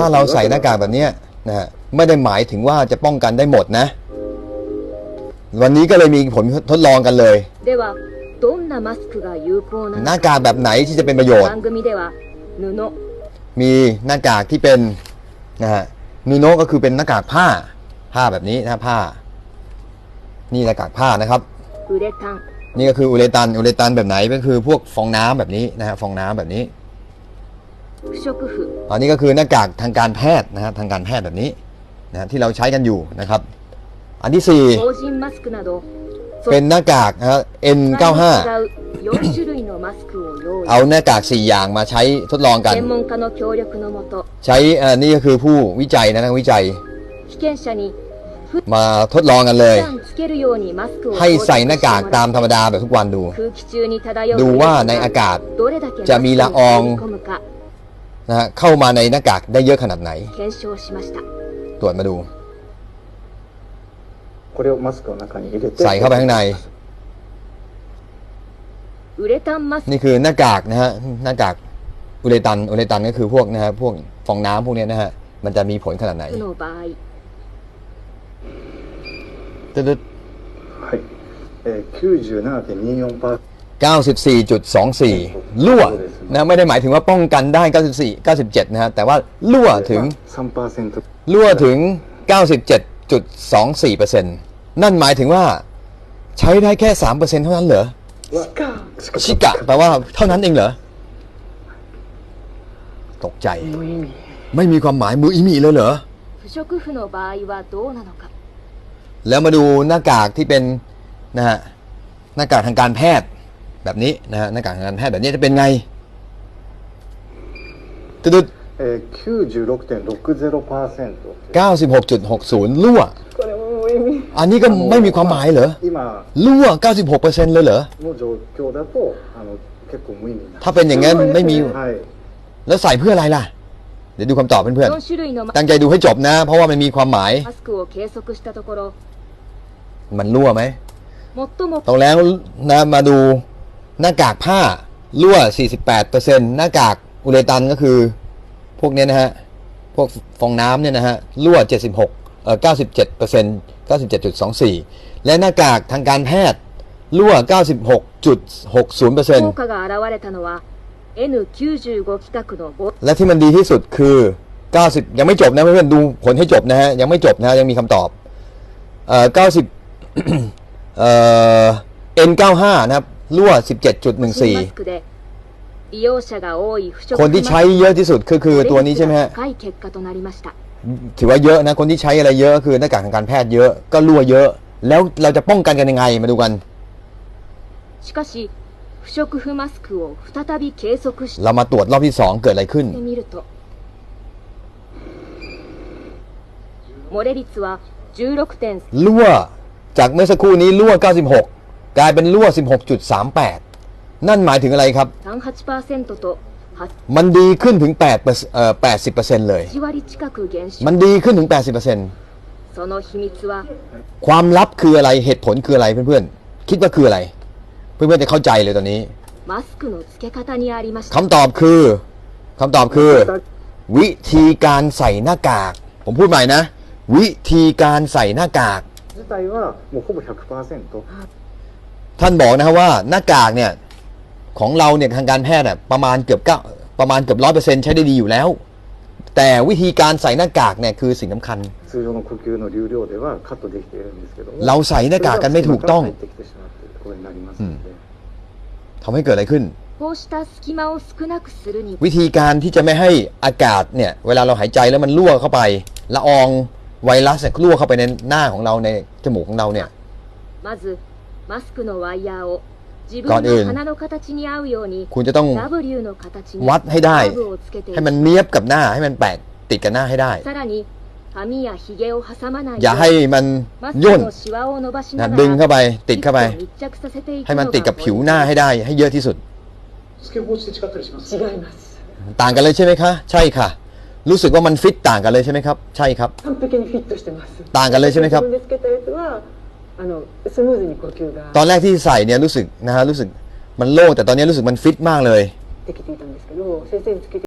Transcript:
ถ้าเราใส่หน้ากากแบบนี้นะฮะไม่ได้หมายถึงว่าจะป้องกันได้หมดนะ วันนี้ก็เลยมีผลทดลองกันเลยหน้ากากแบบไหนที่จะเป็นประโยชน์ มีหน้ากากที่เป็นนะฮะนูโนก็คือเป็นหน้ากากผ้า ผ้าแบบนี้นะผ้า นี่หน้ากากผ้านะครับนี่ก็คืออุเลตันอุเลตันแบบไหนก็คือพวกฟองน้ำแบบนี้นะฮะฟองน้ำแบบนี้ 不織布 อันนี้ก็คือหน้ากากทางการแพทย์นะฮะทางการแพทย์แบบนี้นะฮะที่เราใช้กันอยู่นะครับ อันที่สี่ 防塵マスクなど เป็นหน้ากากนะฮะ N95 使う4種類のマスクを用意 เอาหน้ากาก 4 อย่างมาใช้ทดลองกัน 専門家の協力のもと ใช้เอ่อนี่ก็คือผู้วิจัยนะนักวิจัย 被験者に普 มาทดลองกันเลย 段つけるようにマスクを ให้ใส่หน้ากากตามธรรมดาแบบทุกวันดู 空気中に漂う ดูว่าในอากาศ どれだけ จะมีละออง マスクに入り込むか นะฮะเข้ามาในหน้ากากได้เยอะขนาดไหน 検証しました ตรวจมาดู これをマスクの中に入れて ใส่เข้าไปข้างใน ウレタンマス นี่คือหน้ากากนะฮะหน้ากากอุเรตันอุเรตันก็คือพวกนะฮะพวกฟองน้ำพวกเนี้ยนะฮะมันจะมีผลขนาดไหน クの場合 ตึ๊ด はい、えー、97.24% 94.24 รั่วนะไม่ได้หมายถึงว่าป้องกันได้ 94 97 นะฮะแต่ว่ารั่วถึงรั่วถึง 97.24%นั่นหมายถึงว่าใช้ได้แค่ 3%เท่านั้นเหรอชิกะแปลว่าเท่านั้นเองเหรอ ตกใจ ไม่มีความหมายมืออิมีเลยเหรอ แล้วมาดูหน้ากากที่เป็นนะฮะหน้ากากทางการแพทย์ แบบนี้นะฮะหน้ากากการแพทย์แบบนี้จะเป็นไงตึ๊ด96.60รั่วอันนี้ก็ไม่มีความหมายเหรอรั่วนต์เลยเหรอถ้าเป็นอย่างนั้นไม่มี แล้วใส่เพื่ออะไรล่ะ เดี๋ยวดูคำตอบเพื่อนๆตั้งใจดูให้จบนะ เพราะว่ามันมีความหมาย มันรั่วไหมตรงแล้วนะมาดู หน้ากากผ้ารั่ว 48%หน้ากากอุเรตันก็คือ พวกนี้นะฮะ พวกฟองน้ำเนี่ยนะฮะรั่ว 76เอ่อ97% 97.24 และหน้ากากทางการแพทย์รั่ว 96.60%และที่มันดีที่สุดคือ 90 ยังไม่จบนะเพื่อนๆดูผลให้จบนะฮะ ยังไม่จบนะฮะ ยังมีคำตอบเอ่อ90เอ่อ N95 นะครับ รั่ว 17.14 คนที่ใช้เยอะที่สุดคือคือตัวนี้ใช่ไหมฮะถือว่าเยอะนะ คนที่ใช้อะไรเยอะคือหน้ากากทางการแพทย์เยอะก็รั่วเยอะ แล้วเราจะป้องกันกันยังไงมาดูกันเรามาตรวจรอบที่สองเกิดอะไรขึ้นรั่วจากเมื่อสักครู่นี้รั่ว 96 กลายเป็นรั่ว 16.38 นั่นหมายถึงอะไรครับ 38%と มันดีขึ้นถึง8เปอร์เอ่อ80%เลย 8割近く減少 มันดีขึ้นถึง 80% その秘密は ความลับคืออะไร เหตุผลคืออะไรเพื่อนๆ คิดว่าคืออะไร เพื่อนๆจะเข้าใจเลยตอนนี้ マスクの付け方にありました คำตอบคือคำตอบคือ วิธีการใส่หน้ากาก ผมพูดใหม่นะ วิธีการใส่หน้ากาก 自体はもうほぼ100% ท่านบอกนะครับว่าหน้ากากเนี่ยของเราเนี่ยทางการแพทย์ประมาณเกือบเก้าประมาณเกือบร้อยเปอร์เซ็นต์ใช้ได้ดีอยู่แล้ว แต่วิธีการใส่หน้ากากเนี่ยคือสิ่งสำคัญ เราใส่หน้ากากกันไม่ถูกต้องทำให้เกิดอะไรขึ้น วิธีการที่จะไม่ให้อากาศเนี่ยเวลาเราหายใจแล้วมันรั่วเข้าไปละอองไวรัสเนี่ยรั่วเข้าไปในหน้าของเราในจมูกของเราเนี่ย マスクのワイヤーを自分の鼻の形に合うよคุณจะต้องวัดให้ได้ให้มันเนียบกับหน้าให้มันแปะติดกับหน้าให้ได้อย่าให้มันย่นนะดึงเข้าไปติดเข้าไป ให้มันติดกับผิวหน้าให้ได้ ให้เยอะที่สุดต่างกันเลยใช่ไหมคะ ใช่ค่ะ รู้สึกว่ามันฟิตต่างกันเลยใช่ไหมครับ ใช่ครับ ต่างกันเลยใช่ไหมครับ 自分でつけたやつはあのスムーズに呼吸が ตอนแรกที่ใส่เนี่ยรู้สึกนะฮะรู้สึกมันโล่งแต่ตอนนี้รู้สึกมันฟิตมากเลย できていたんですけど先生につけて